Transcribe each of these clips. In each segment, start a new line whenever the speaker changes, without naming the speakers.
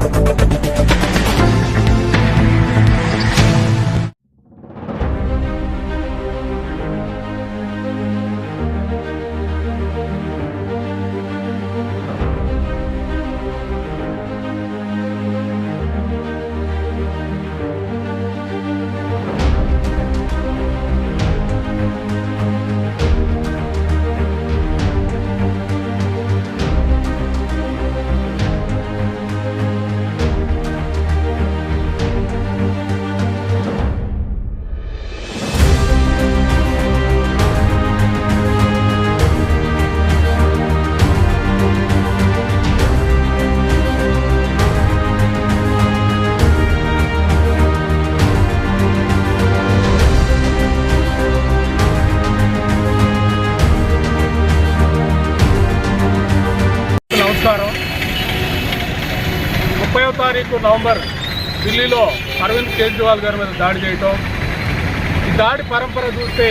Thank you. ముప్పైవ తారీఖు November ఢిల్లీలో అరవింద్ కేజ్రీవాల్ గారి మీద దాడి చేయటం. ఈ దాడి పరంపర చూస్తే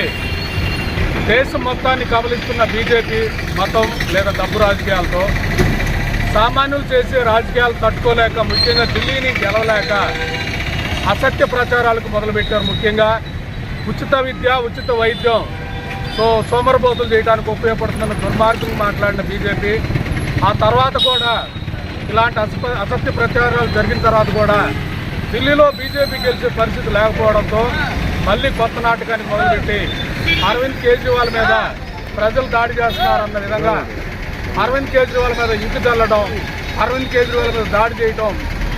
దేశం మొత్తాన్ని కబలిస్తున్న బీజేపీ మతం లేదా డబ్బు రాజకీయాలతో సామాన్యులు చేసే రాజకీయాలు తట్టుకోలేక ముఖ్యంగా ఢిల్లీని గెలవలేక అసత్య ప్రచారాలకు మొదలుపెట్టారు ముఖ్యంగా. ఉచిత విద్య ఉచిత వైద్యం సో సోమరబోతులు చేయడానికి ఉపయోగపడుతున్న దుర్మార్గం మాట్లాడిన బీజేపీ. ఆ తర్వాత కూడా ఇలాంటి అస అసత్య ప్రచారాలు జరిగిన తర్వాత కూడా ఢిల్లీలో బీజేపీ గెలిచే పరిస్థితి లేకపోవడంతో మళ్ళీ కొత్త నాటకాన్ని మొదలుపెట్టి అరవింద్ కేజ్రీవాల్ మీద ప్రజలు దాడి చేస్తున్నారన్న విధంగా అరవింద్ కేజ్రీవాల్ మీద ఇంటి చల్లడం అరవింద్ కేజ్రీవాల్ మీద దాడి చేయడం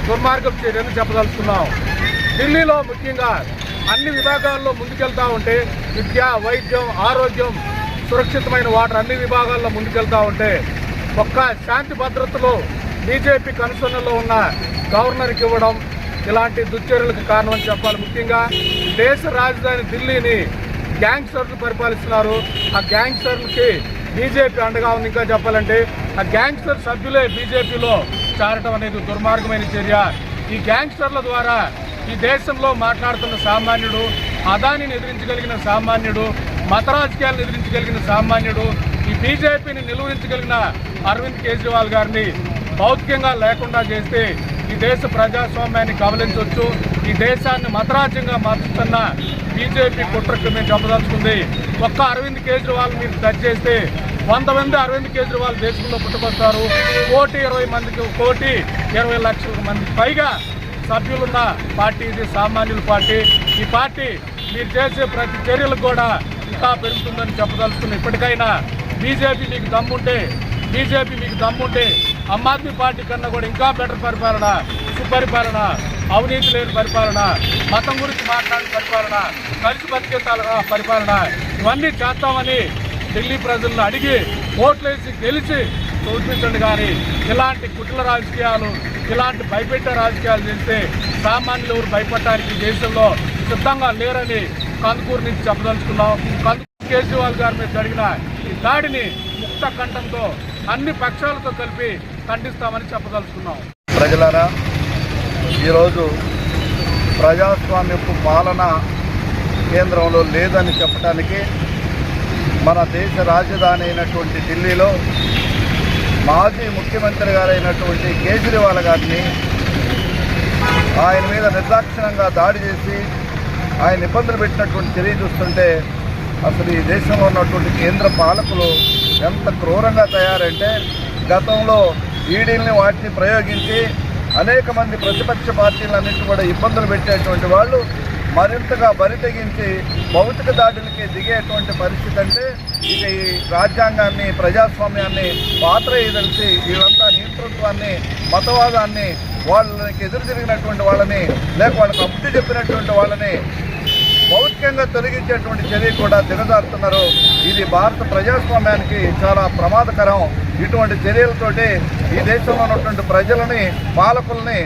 దుర్మార్గం చర్యని చెప్పదలుచుకున్నాం. ఢిల్లీలో ముఖ్యంగా అన్ని విభాగాల్లో ముందుకెళ్తా ఉంటే విద్య వైద్యం ఆరోగ్యం సురక్షితమైన వాటర్ అన్ని విభాగాల్లో ముందుకెళ్తా ఉంటే ఒక్క శాంతి భద్రతలు బీజేపీ కనుసన్నలో ఉన్న గవర్నర్కి ఇవ్వడం ఇలాంటి దుశ్చర్యలకు కారణమని చెప్పాలి. ముఖ్యంగా దేశ రాజధాని ఢిల్లీని గ్యాంగ్స్టర్లు పరిపాలిస్తున్నారు. ఆ గ్యాంగ్స్టర్లకి బీజేపీ అండగా ఉంది ఇంకా చెప్పాలంటే ఆ గ్యాంగ్స్టర్ సభ్యులే బీజేపీలో చేరటం అనేది దుర్మార్గమైన చర్య. ఈ గ్యాంగ్స్టర్ల ద్వారా ఈ దేశంలో మాట్లాడుతున్న సామాన్యుడు అదానిని ఎదిరించగలిగిన సామాన్యుడు మత రాజకీయాలను ఎదిరించగలిగిన సామాన్యుడు ఈ బీజేపీని నిలువరించగలిగిన అరవింద్ కేజ్రీవాల్ గారిని భౌతికంగా లేకుండా చేస్తే ఈ దేశ ప్రజాస్వామ్యాన్ని కబలించవచ్చు. ఈ దేశాన్ని మతరాజ్యంగా మార్చుతున్న బీజేపీ కుట్రకు మేము చెప్పదలుచుకుంది. ఒక్క అరవింద్ కేజ్రీవాల్ మీరు టచ్ చేస్తే వంద మంది అరవింద్ కేజ్రీవాల్ దేశంలో పుట్టుకొస్తారు. కోటి ఇరవై మందికి కోటి ఇరవై లక్షల మందికి పైగా సభ్యులున్న పార్టీ ఇది సామాన్యుల పార్టీ. ఈ పార్టీ మీరు చేసే ప్రతి చర్యలకు కూడా ఇంకా పెరుగుతుందని చెప్పదలుచుకుని ఇప్పటికైనా బీజేపీ మీకు దమ్ముంటే బీజేపీ మీకు దమ్ముంటే ఆమ్ ఆద్మీ పార్టీ కన్నా కూడా ఇంకా బెటర్ పరిపాలన సుపరిపాలన అవినీతి లేని పరిపాలన మతం గురించి మాట్లాడిన పరిపాలన కలిసి బతికే పరిపాలన ఇవన్నీ చేస్తామని ఢిల్లీ ప్రజలను అడిగి ఓట్లేసి గెలిచి చూపించండి కానీ ఇలాంటి కుట్ల రాజకీయాలు ఇలాంటి భయపెట్టే రాజకీయాలు చేస్తే సామాన్యులు ఎవరు భయపడటానికి దేశంలో సిద్ధంగా లేరని కందుకూరు నుంచి చెప్పదలుచుకున్నాం. కందుకూరు కేజ్రీవాల్ గారి మీద జరిగిన ఈ దాడిని ముక్త కంఠంతో అన్ని పక్షాలతో కలిపి ఖండిస్తామని చెప్పదలుచుకున్నాం.
ప్రజలారా ఈరోజు ప్రజాస్వామ్యపు పాలన కేంద్రంలో లేదని చెప్పడానికి మన దేశ రాజధాని అయినటువంటి ఢిల్లీలో మాజీ ముఖ్యమంత్రి గారైనటువంటి కేజ్రీవాల్ గారిని ఆయన మీద నిర్దాక్షిణంగా దాడి చేసి ఆయన ఇబ్బందులు పెట్టినటువంటి చర్య చూస్తుంటే అసలు ఈ దేశంలో ఉన్నటువంటి కేంద్ర పాలకులు ఎంత క్రూరంగా తయారంటే గతంలో ఈడీల్ని వాటిని ప్రయోగించి అనేక మంది ప్రతిపక్ష పార్టీలన్నింటినీ కూడా ఇబ్బందులు పెట్టేటువంటి వాళ్ళు మరింతగా బరి తెగించి భౌతిక దాడులకి దిగేటువంటి పరిస్థితి అంటే ఇక ఈ రాజ్యాంగాన్ని ప్రజాస్వామ్యాన్ని పాత్ర ఏదలిసి వీళ్ళంతా నియంతృత్వాన్ని మతవాదాన్ని వాళ్ళకి ఎదురు తిరిగినటువంటి వాళ్ళని లేక వాళ్ళకి అభివృద్ధి చెప్పినటువంటి వాళ్ళని భౌతికంగా తొలగించేటువంటి చర్య కూడా దిగజారుతున్నారు. ఇది భారత ప్రజాస్వామ్యానికి చాలా ప్రమాదకరం. ఇటువంటి చర్యలతోటి ఈ దేశంలో ఉన్నటువంటి ప్రజలని పాలకుల్ని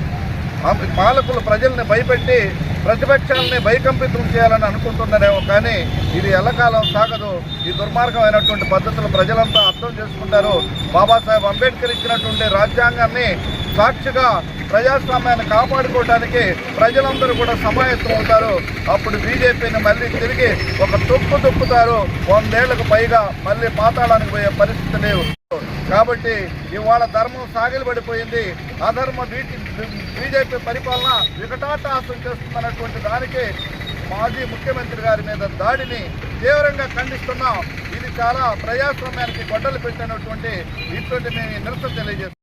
పాలకులు ప్రజల్ని భయపెట్టి ప్రతిపక్షాలని భయకంపితం చేయాలని అనుకుంటున్నారేమో కానీ ఇది ఎల్లకాలం సాగదు. ఈ దుర్మార్గమైనటువంటి పద్ధతులు ప్రజలంతా అర్థం చేసుకుంటారు. బాబాసాహెబ్ అంబేద్కర్ ఇచ్చినటువంటి రాజ్యాంగాన్ని సాక్షిగా ప్రజాస్వామ్యాన్ని కాపాడుకోవడానికి ప్రజలందరూ కూడా సమాయత్తం అవుతారు. అప్పుడు బీజేపీని మళ్ళీ తిరిగి ఒక తొక్కు తొక్కుతారు. వందేళ్ళకు పైగా మళ్ళీ పాతాళానికి పోయే పరిస్థితి లేవు. కాబట్టి ఇవాళ ధర్మం సాగిలబడిపోయింది అధర్మ బీజేపీ పరిపాలన వికటాటాసం చేస్తుందన్నటువంటి దానికి మాజీ ముఖ్యమంత్రి గారి మీద దాడిని తీవ్రంగా ఖండిస్తున్నాం. ఇది చాలా ప్రజాస్వామ్యానికి గొడ్డలు పెట్టినటువంటి ఇటువంటి మేము నిరసన తెలియజేస్తున్నాం.